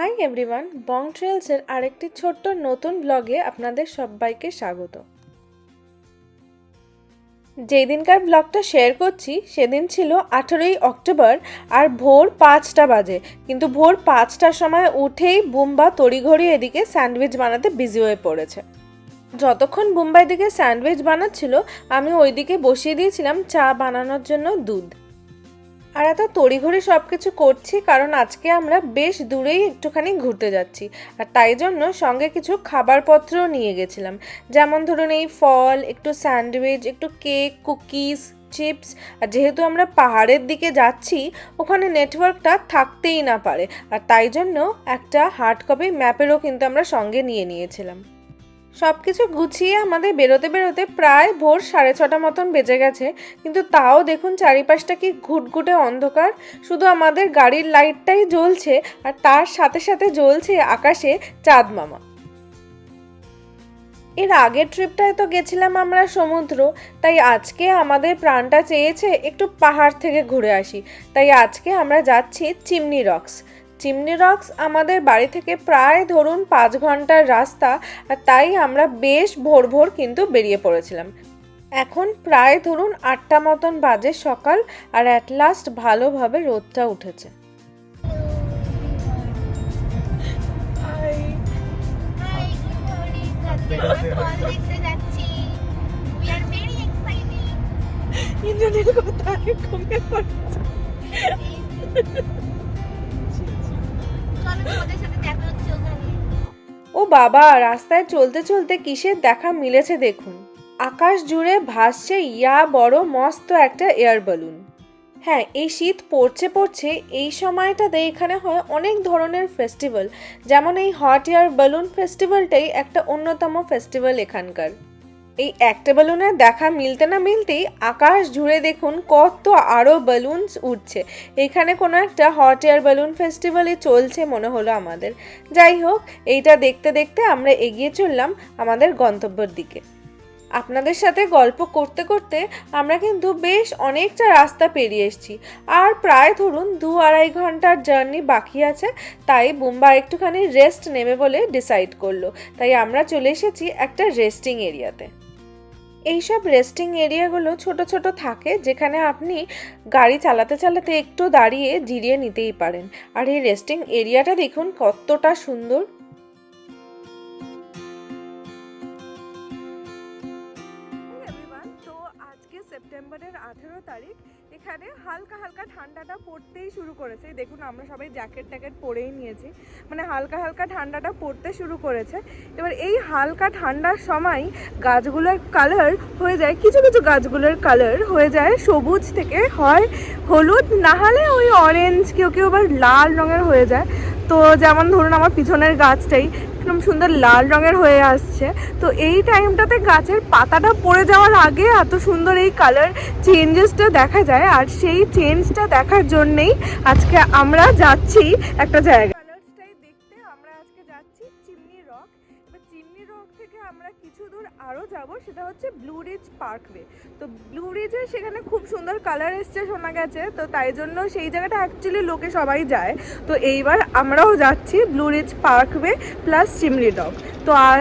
Hi everyone বং ট্রেলসের আরেকটি ছোট্ট নতুন ব্লগে আপনাদের সবাইকে স্বাগত। যেই দিনকার ব্লগটা শেয়ার করছি, সেদিন ছিল আঠেরোই অক্টোবর আর ভোর পাঁচটা বাজে। কিন্তু ভোর পাঁচটার সময় উঠেই বুম্বা তড়িঘড়ি এদিকে স্যান্ডউইচ বানাতে বিজি হয়ে পড়েছে। যতক্ষণ বুম্বাই দিকে স্যান্ডউইচ বানাচ্ছিল, আমি ওইদিকে বসিয়ে দিয়েছিলাম চা বানানোর জন্য দুধ। আর এত তড়িঘড়ি সব কিছু করছি, কারণ আজকে আমরা বেশ দূরেই একটুখানি ঘুরতে যাচ্ছি। আর তাই জন্য সঙ্গে কিছু খাবারপত্রও নিয়ে গেছিলাম। যেমন ধরুন এই ফল, একটু স্যান্ডউইচ, একটু কেক, কুকিজ, চিপস। আর যেহেতু আমরা পাহাড়ের দিকে যাচ্ছি, ওখানে নেটওয়ার্কটা থাকতেই না পারে। আর তাই জন্য একটা হার্ড কপি ম্যাপেরও কিন্তু আমরা সঙ্গে নিয়ে নিয়েছিলাম। সব কিছু গুছিয়ে আমাদের বেরোতে বেরোতে প্রায় ভোর সাড়ে ছটা মতন বেজে গেছে। কিন্তু তাও দেখুন চারিপাশটা কি ঘুটঘুটে অন্ধকার। শুধু আমাদের গাড়ির লাইটটাই জ্বলছে আর তার সাথে সাথে জ্বলছে আকাশে চাঁদ মামা। এর আগের ট্রিপটায় তো গেছিলাম আমরা সমুদ্র, তাই আজকে আমাদের প্রাণটা চেয়েছে একটু পাহাড় থেকে ঘুরে আসি। তাই আজকে আমরা যাচ্ছি চিমনি রক্স। চিমনি রক্স আমাদের বাড়ি থেকে প্রায় ধরুন পাঁচ ঘণ্টার রাস্তা আর তাই আমরা বেশ ভোর ভোর কিন্তু বেরিয়ে পড়েছিলাম। এখন প্রায় ধরুন আটটা মতন বাজে সকাল আর অ্যাট লাস্ট ভালোভাবে রোদটা উঠেছে। ইন্দ্রনীল কোথায় ঘুমিয়ে পড়েছে ও বাবা, রাস্তায় চলতে চলতে কিসের দেখা মিলেছে দেখুন। আকাশ জুড়ে ভাসছে ইয়া বড় মস্ত একটা এয়ার বেলুন হ্যাঁ এই শীত পড়ছে পড়ছে, এই সময়টাতে এখানে হয় অনেক ধরনের ফেস্টিভ্যাল যেমন এই হট এয়ার বেলুন ফেস্টিভ্যালটাই একটা অন্যতম ফেস্টিভ্যাল এখানকার। এই একটা বেলুনের দেখা মিলতে না মিলতেই আকাশ জুড়ে দেখুন কত আরও বেলুনস উঠছে। এখানে কোনো একটা হট এয়ার বেলুন ফেস্টিভ্যালই চলছে মনে হলো আমাদের। যাই হোক, এইটা দেখতে দেখতে আমরা এগিয়ে চললাম আমাদের গন্তব্যের দিকে। আপনাদের সাথে গল্প করতে করতে আমরা কিন্তু বেশ অনেকটা রাস্তা পেরিয়ে এসেছি। আর প্রায় ধরুন দু আড়াই ঘণ্টার জার্নি বাকি আছে, তাই বুম্বা একটুখানি রেস্ট নেবে বলে ডিসাইড করল। তাই আমরা চলে এসেছি একটা রেস্টিং এরিয়াতে এইসব রেস্টিং এরিয়াগুলো ছোট ছোট থাকে যেখানে আপনি গাড়ি চালাতে চালাতে একটু দাঁড়িয়ে জিরিয়ে নিতেই পারেন। আর এই রেস্টিং এরিয়াটা দেখুন কতটা সুন্দর। সেপ্টেম্বরের আঠেরো তারিখ এখানে হালকা হালকা ঠান্ডাটা পড়তেই শুরু করেছে। দেখুন, আমরা সবাই জ্যাকেট ট্যাকেট পরেই নিয়েছি। মানে হালকা হালকা ঠান্ডাটা পড়তে শুরু করেছে। এবার এই হালকা ঠান্ডার সময় গাছগুলোর কালার হয়ে যায়, কিছু কিছু গাছগুলোর কালার হয়ে যায় সবুজ থেকে। হয় হলুদ, না হলে ওই অরেঞ্জ কেউ কেউ আবার লাল রঙের হয়ে যায়। তো যেমন ধরুন, আমার পিছনের গাছটাই একদম সুন্দর লাল রঙের হয়ে আসছে। তো এই টাইমটাতে গাছের পাতাটা পড়ে যাওয়ার আগে এত সুন্দর এই কালার চেঞ্জেসটা দেখা যায়। আর সেই চেঞ্জটা দেখার জন্যেই আজকে আমরা যাচ্ছি একটা জায়গা যাব, সেটা হচ্ছে ব্লু রিজ পার্কওয়ে তো ব্লু রিজে সেখানে খুব সুন্দর কালার এসছে শোনা গেছে, তো তাই জন্য সেই জায়গাটা অ্যাকচুয়ালি লোকে সবাই যায়। তো এইবার আমরাও যাচ্ছি Blue Ridge Parkway plus Chimney dog তো আর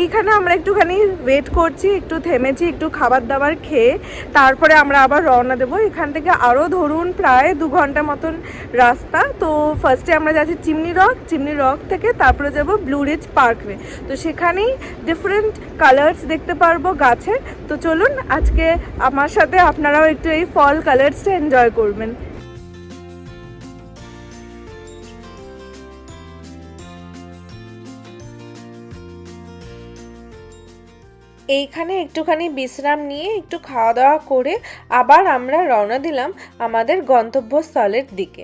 এইখানে আমরা একটুখানি ওয়েট করছি, একটু থেমেছি, একটু খাবার দাবার খেয়ে, তারপরে আমরা আবার রওনা দেবো। এখান থেকে আরও ধরুন প্রায় দু ঘণ্টা মতন রাস্তা। তো ফার্স্টে আমরা যাচ্ছি চিমনি রক চিমনি রক থেকে তারপরে যাব ব্লু রিজ পার্কওয়ে তো সেখানেই ডিফারেন্ট কালার্স দেখতে পারব গাছের। তো চলুন আজকে আমার সাথে আপনারাও একটু এই ফল কালার্সটা এনজয় করবেন। এইখানে একটুখানি বিশ্রাম নিয়ে একটু খাওয়া দাওয়া করে আবার আমরা রওনা দিলাম আমাদের গন্তব্যস্থলের দিকে।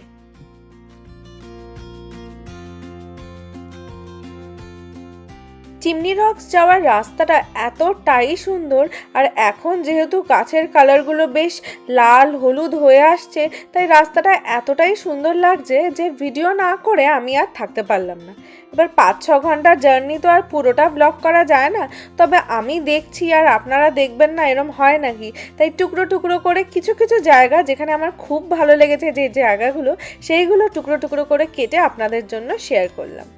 চিমনি রক্স যাওয়ার রাস্তাটা এতটাই সুন্দর, আর এখন যেহেতু গাছের কালারগুলো বেশ লাল, হলুদ হয়ে আসছে, তাই রাস্তাটা এতটাই সুন্দর লাগছে যে ভিডিও না করে আমি আর থাকতে পারলাম না। এবার পাঁচ, ছ ঘণ্টার জার্নি তো আর পুরোটা ব্লক করা যায় না, তবে আমি দেখছি আর আপনারা দেখবেন না এরম হয় নাকি? তাই টুকরো টুকরো করে কিছু কিছু জায়গা যেখানে আমার খুব ভালো লেগেছে যে জায়গাগুলো, সেইগুলো টুকরো টুকরো করে কেটে আপনাদের জন্য শেয়ার করলাম।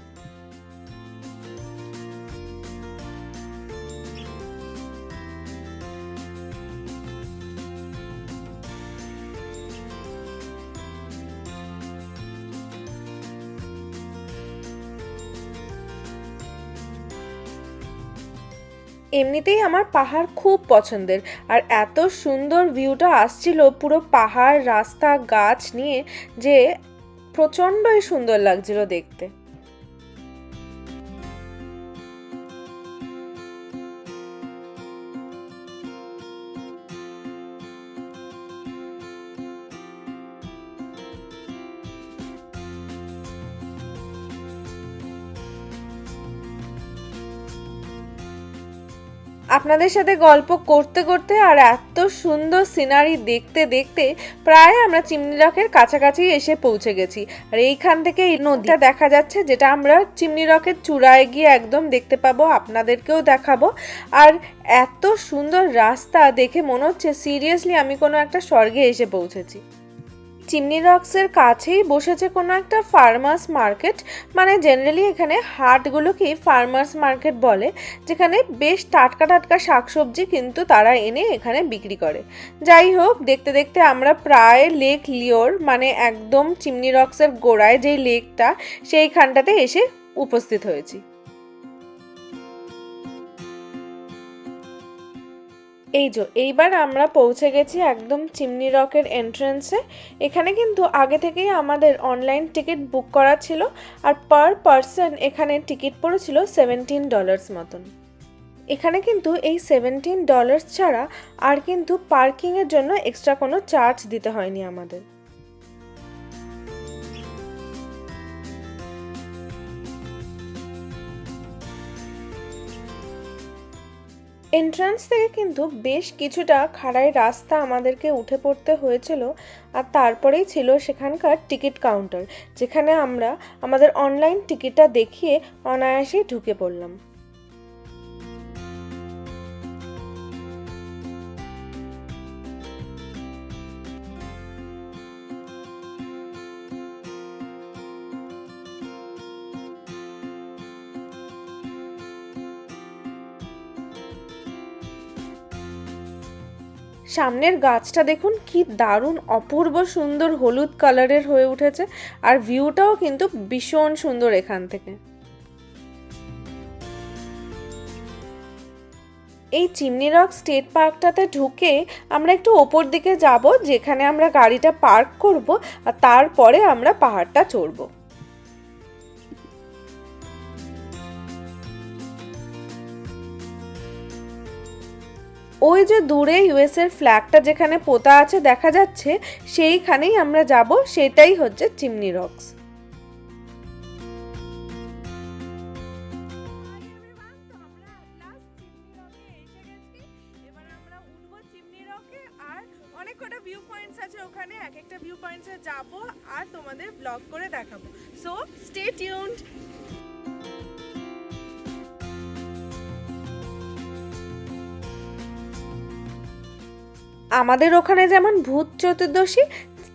এমনিতেই আমার পাহাড় খুব পছন্দের। আর এত সুন্দর ভিউটা আসছিল পুরো পাহাড়, রাস্তা, গাছ নিয়ে যে প্রচণ্ডই সুন্দর লাগছিল দেখতে। আপনাদের সাথে গল্প করতে করতে আর এত সুন্দর সিনারি দেখতে দেখতে প্রায় আমরা চিমনি রকের কাছাকাছি এসে পৌঁছে গেছি। আর এইখান থেকে এই নদীটা দেখা যাচ্ছে যেটা আমরা চিমনি রকের চূড়ায় গিয়ে একদম দেখতে পাবো, আপনাদেরকেও দেখাবো। আর এত সুন্দর রাস্তা দেখে মনে হচ্ছে সিরিয়াসলি আমি কোনো একটা স্বর্গে এসে পৌঁছেছি। চিমনি রক্সের কাছেই বসেছে কোনো একটা ফার্মার্স মার্কেট মানে জেনারেলি এখানে হাটগুলোকেই ফার্মার্স মার্কেট বলে, যেখানে বেশ টাটকা টাটকা শাকসবজি কিন্তু তারা এনে এখানে বিক্রি করে। যাই হোক, দেখতে দেখতে আমরা প্রায় লেক লিওর মানে একদম চিমনি রক্সের গোড়ায় যেই লেকটা সেইখানটাতে এসে উপস্থিত হয়েছি। এই যে, এইবার আমরা পৌঁছে গেছি একদম চিমনি রকের এন্ট্রেন্সে এখানে কিন্তু আগে থেকেই আমাদের অনলাইন টিকিট বুক করা ছিল আর পার পারসন এখানে টিকিট পড়েছিল সেভেন্টিন ডলার্স মতন। এখানে কিন্তু এই সেভেন্টিন ডলার্স ছাড়া আর কিন্তু পার্কিংয়ের জন্য এক্সট্রা কোনো চার্জ দিতে হয়নি আমাদের। এন্ট্রান্স থেকে কিন্তু বেশ কিছুটা খাড়াই রাস্তা আমাদেরকে উঠে পড়তে হয়েছিল আর তারপরেই ছিল সেখানকার টিকিট কাউন্টার, যেখানে আমরা আমাদের অনলাইন টিকিটটা দেখিয়ে অনায়াসেই ঢুকে পড়লাম। সামনের গাছটা দেখুন, কি দারুণ অপূর্ব সুন্দর হলুদ কালারের হয়ে উঠেছে আর ভিউটাও কিন্তু ভীষণ সুন্দর এখান থেকে। এই চিমনি রক স্টেট পার্কটাতে ঢুকে আমরা একটু ওপর দিকে যাব, যেখানে আমরা গাড়িটা পার্ক করব আর তারপরে আমরা পাহাড়টা চড়বো। ওই যে দূরে ইউএস এর ফ্ল্যাগটা যেখানে পোতা আছে, দেখা যাচ্ছে, সেইখানেই আমরা যাব, সেটাই হচ্ছে চিমনি রক্স। ওখানে এক একটা ভিউ পয়েন্টসে যাব আর তোমাদের ব্লগ করে দেখাবো সো স্টে টিউনড আমাদের ওখানে যেমন ভূত চতুর্দশী,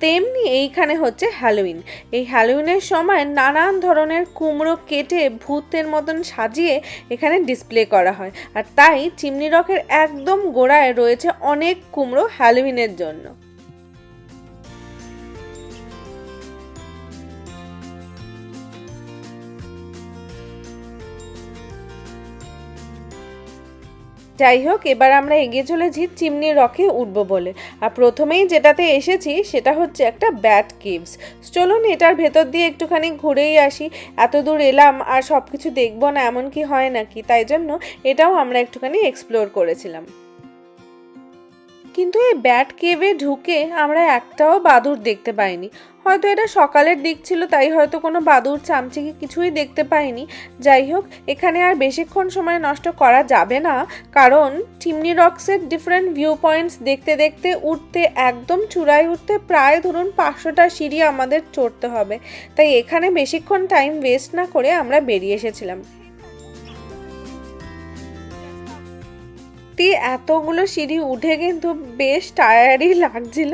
তেমনি এইখানে হচ্ছে হ্যালোইন এই হ্যালোইনের সময় নানান ধরনের কুমড়ো কেটে ভূতের মতন সাজিয়ে এখানে ডিসপ্লে করা হয়। আর তাই চিমনি রকের একদম গোড়ায় রয়েছে অনেক কুমড়ো হ্যালোইনের জন্য। যাই হোক, এবার আমরা এগিয়ে চলেছি চিমনি রকে উঠব বলে। আর প্রথমেই যেটাতে এসেছি, সেটা হচ্ছে একটা ব্যাট কিভস চলুন এটার ভেতর দিয়ে একটুখানি ঘুরেই আসি। এত দূর এলাম, আর সব কিছু দেখব না এমন কি হয় নাকি? তাই জন্য এটাও আমরা একটুখানি এক্সপ্লোর করেছিলাম। কিন্তু এই ব্যাট কেভে ঢুকে আমরা একটাও বাদুর দেখতে পাইনি। হয়তো এটা সকালের দিক ছিল, তাই হয়তো কোনো বাদুর চামচিকে কিছুই দেখতে পাইনি। যাই হোক, এখানে আর বেশিক্ষণ সময় নষ্ট করা যাবে না, কারণ চিমনি রক্সের ডিফারেন্ট ভিউ পয়েন্টস দেখতে দেখতে উঠতে একদম চূড়ায় উঠতে প্রায় ধরুন পাঁচশোটা সিঁড়ি আমাদের চড়তে হবে। তাই এখানে বেশিক্ষণ টাইম ওয়েস্ট না করে আমরা বেরিয়ে এসেছিলাম। সত্যি এতগুলো সিঁড়ি উঠে কিন্তু বেশ টায়ারই লাগছিল।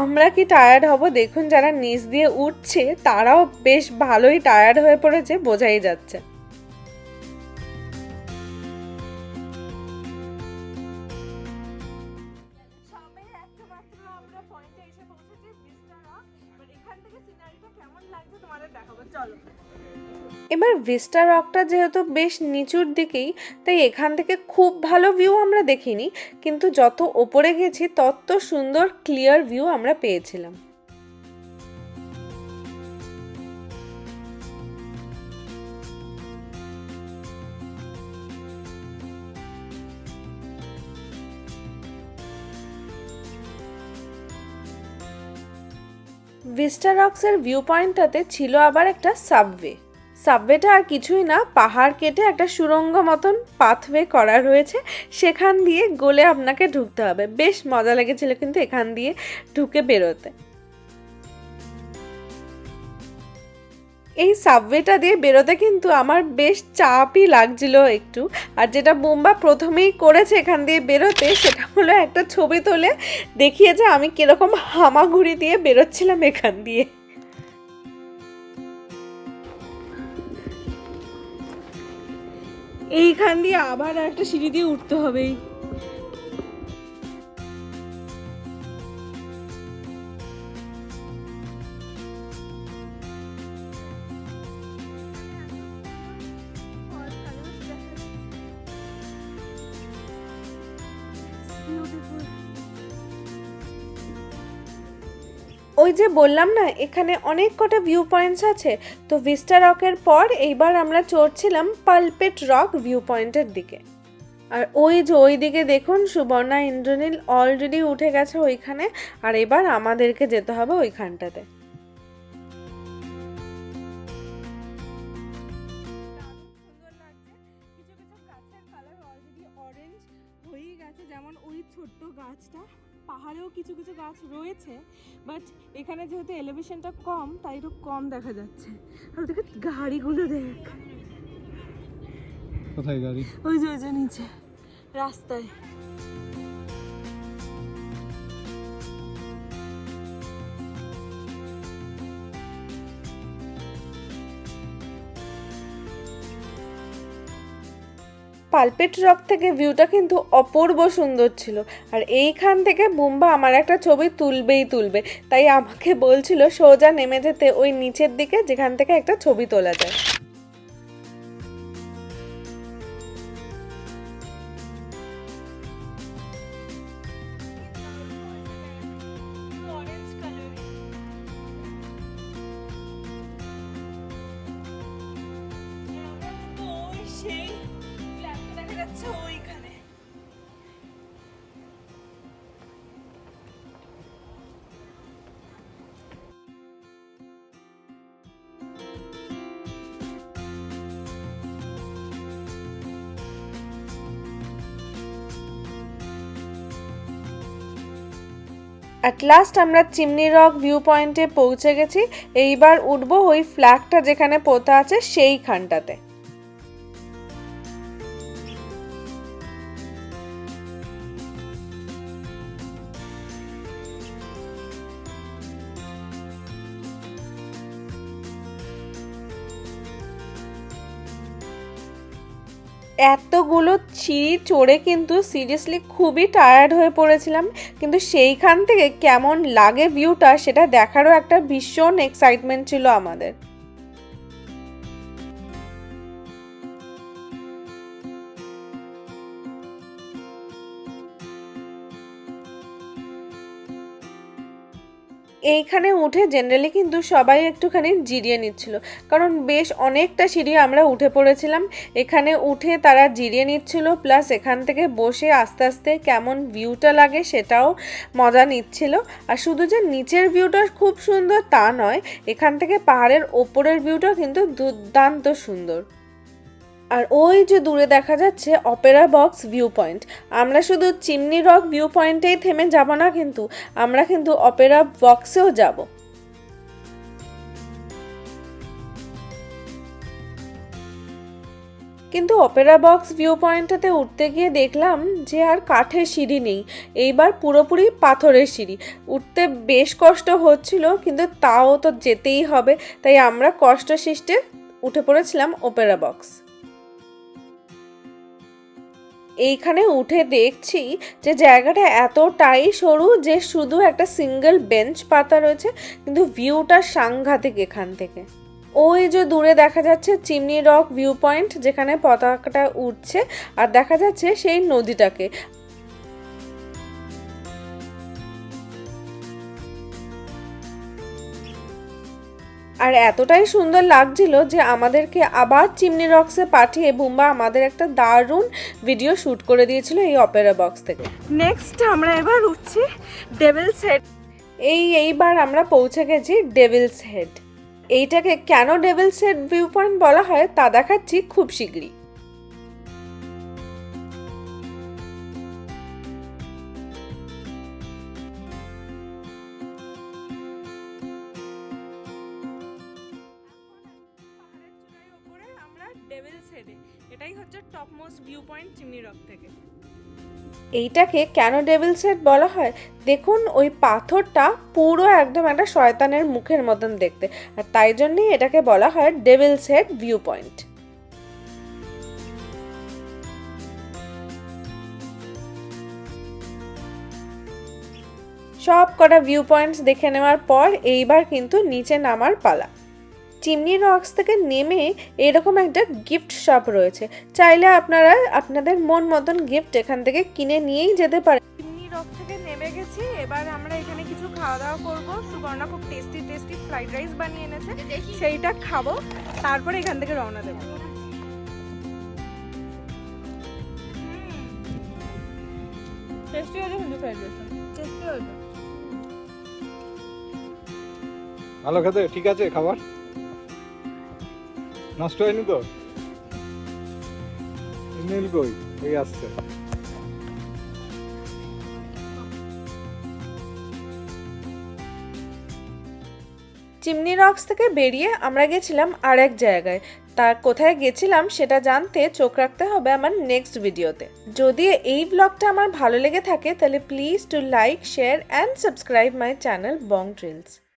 আমরা কি টায়ার্ড হব? দেখুন যারা নিচ দিয়ে উঠছে, তারাও বেশ ভালোই টায়ার্ড হয়ে পড়েছে, বোঝাই যাচ্ছে। এবার ভিস্টা রকটা যেহেতু বেশ নিচুর দিকেই, তাই এখান থেকে খুব ভালো ভিউ আমরা দেখিনি। কিন্তু যত ওপরে গেছি, তত সুন্দর ক্লিয়ার ভিউ আমরা পেয়েছিলাম। ভিস্টা রক্সের ভিউ পয়েন্টটাতে ছিল আবার একটা সাবওয়ে সাবওয়েটা আর কিছুই না, পাহাড় কেটে একটা সুরঙ্গ মতন পাথওয়ে করা রয়েছে। সেখান দিয়ে গলে আপনাকে ঢুকতে হবে। বেশ মজা লেগেছিল কিন্তু এখান দিয়ে ঢুকে বেরোতে। এই সাবওয়েটা দিয়ে বেরোতে কিন্তু আমার বেশ চাপই লাগছিল একটু। আর যেটা বোম্বা প্রথমেই করেছে এখান দিয়ে বেরোতে, সেটা হলো একটা ছবি তুলে দেখিয়েছে আমি কীরকম হামাগুড়ি দিয়ে বেরোচ্ছিলাম এখান দিয়ে। এইখান দিয়ে আবার একটা সিঁড়ি দিয়ে উঠতে হবে ওই যে বললাম না, এখানে অনেক কটা ভিউ পয়েন্টস আছে। তো ভিস্টা রকের পর এইবার আমরা চড়ছিলাম পালপেট রক ভিউ পয়েন্টের দিকে। আর ওই যে ওই দিকে দেখুন, সুবর্ণা, ইন্দ্রনীল অলরেডি উঠে গেছে ওইখানে, আর এবার আমাদেরকে যেতে হবে ওইখানটাতে। ছোট্ট গাছটা। পাহাড়েও কিছু কিছু গাছ রয়েছে বাট এখানে যেহেতু এলিভেশনটা কম তাই একটু কম দেখা যাচ্ছে। আর দেখে গাড়িগুলো দেখ। কোথায় গাড়ি? ওই যে ওই যে নিচে রাস্তায়। পালপেট রক থেকে ভিউটা কিন্তু অপূর্ব সুন্দর ছিল। আর এইখান থেকে বুম্বা আমার একটা ছবি তুলবেই তুলবে। তাই আমাকে বলছিল সোজা নেমে যেতে ওই নিচের দিকে যেখান থেকে একটা ছবি তোলা যায়। অ্যাট লাস্ট আমরা চিমনি রক ভিউ পয়েন্টে পৌঁছে গেছি। এইবার উঠবো ওই ফ্ল্যাগটা যেখানে পোতা আছে সেইখানটাতে। এতগুলো সিঁড়ি চড়ে কিন্তু সিরিয়াসলি খুবই টায়ার্ড হয়ে পড়েছিলাম। কিন্তু সেইখান থেকে কেমন লাগে ভিউটা সেটা দেখারও একটা ভীষণ এক্সাইটমেন্ট ছিল আমাদের। এইখানে উঠে জেনারেলি কিন্তু সবাই একটুখানি জিরিয়ে নিচ্ছিল। কারণ বেশ অনেকটা সিঁড়ি আমরা উঠে পড়েছিলাম। এখানে উঠে তারা জিরিয়ে নিচ্ছিল প্লাস এখান থেকে বসে আস্তে আস্তে কেমন ভিউটা লাগে সেটাও মজা নিচ্ছিল। আর শুধু যে নিচের ভিউটা খুব সুন্দর তা নয়, এখান থেকে পাহাড়ের ওপরের ভিউটাও কিন্তু দুর্দান্ত সুন্দর। আর ওই যে দূরে দেখা যাচ্ছে অপেরা বক্স ভিউ পয়েন্ট আমরা শুধু চিমনি রক ভিউ পয়েন্টেই থেমে যাব না কিন্তু, আমরা কিন্তু অপেরা বক্সেও যাব। কিন্তু অপেরা বক্স ভিউ পয়েন্টটাতে উঠতে গিয়ে দেখলাম যে আর কাঠের সিঁড়ি নেই। এইবার পুরোপুরি পাথরের সিঁড়ি। উঠতে বেশ কষ্ট হচ্ছিল, কিন্তু তাও তো যেতেই হবে। তাই আমরা কষ্ট সৃষ্টে উঠে পড়েছিলাম ওপেরা বক্স এইখানে উঠে দেখছি যে জায়গাটা এতটাই সরু যে শুধু একটা সিঙ্গেল বেঞ্চ পাতা রয়েছে, কিন্তু ভিউটা সাংঘাতিক এখান থেকে। ওই যে দূরে দেখা যাচ্ছে চিমনি রক ভিউ পয়েন্ট যেখানে পতাকাটা উঠছে, আর দেখা যাচ্ছে সেই নদীটাকে। আর এতটাই সুন্দর লাগছিল যে আমাদেরকে আবার চিমনি রক্সে পাঠিয়ে বুম্বা আমাদের একটা দারুণ ভিডিও শ্যুট করে দিয়েছিল এই অপেরা বক্স থেকে। নেক্সট আমরা এবার উঠছি ডেভিলস হেড এই এইবার আমরা পৌঁছে গেছি ডেভিলস হেড এইটাকে কেন ডেভিলস হেড ভিউ পয়েন্ট বলা হয় তা দেখাচ্ছি খুব শীঘ্রই এইটাকে কেন ডেভিলস সেট বলা হয়? দেখুন, ওই পাথরটা পুরো একদম একটা শয়তানের মুখের মতন দেখতে। আর তাই জন্যই এটাকে বলা হয় ডেভিলস সেট ভিউ পয়েন্ট সব কটা ভিউ পয়েন্টস দেখে নেওয়ার পর এইবার কিন্তু নিচে নামার পালা। চিমনি রক্স থেকে নেমে এরকম একটা গিফট শপ রয়েছে। চাইলে আপনারা আপনাদের মন মতন গিফট এখান থেকে কিনে নিয়েই যেতে পারেন। চিমনি রক থেকে নেমে গেছি এবার আমরা এখানে কিছু খাওয়া দাওয়া করব। সুবর্ণা খুব টেস্টি টেস্টি ফ্রাইড রাইস বানিয়ে এনেছে। সেইটা খাব তারপরে এখান থেকে রওনা দেবো। টেস্টি হয়েছে কিন্তু ফ্রাইড রাইস টেস্টি হয়েছে। ভালো খেতে? ঠিক আছে খাবার? নষ্ট হয়নি তো? নীল ওই আসছে। চিমনি রক্স থেকে বেরিয়ে আমরা গেছিলাম আর এক জায়গায়। তা কোথায় গেছিলাম সেটা জানতে চোখ রাখতে হবে আমার নেক্সট ভিডিওতে যদি এই ব্লগটা আমার ভালো লেগে থাকে, তাহলে please to like share and subscribe my channel Bong Trills